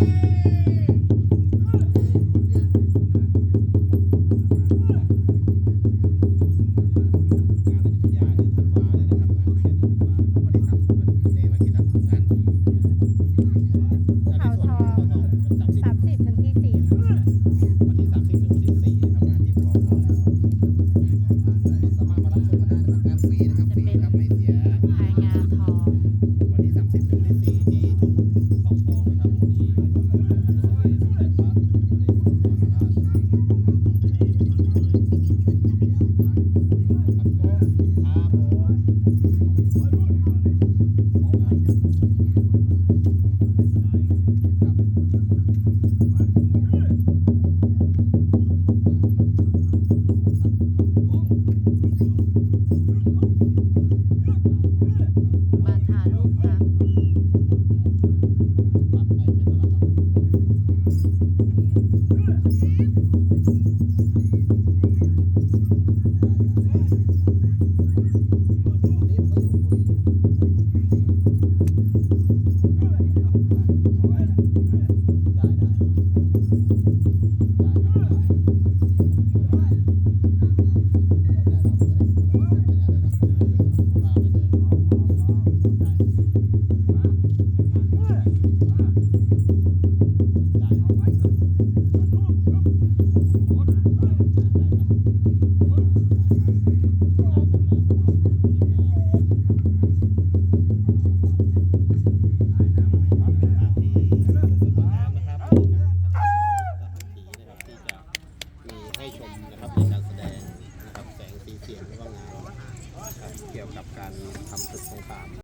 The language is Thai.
ครับ ชมนะครับในการแสดงนะครับแสงสีเสียงแล้วก็งานเกี่ยวกับการทำศึกสงคราม